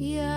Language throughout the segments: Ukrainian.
Yeah.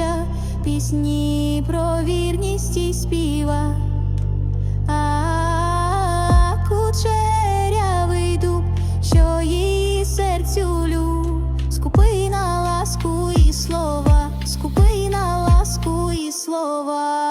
вчаться пісні про вірність і співа, а, кучерявий дуб, що її серцю люб, скупи на ласку і слова, скупи на ласку і слова.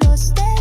росте.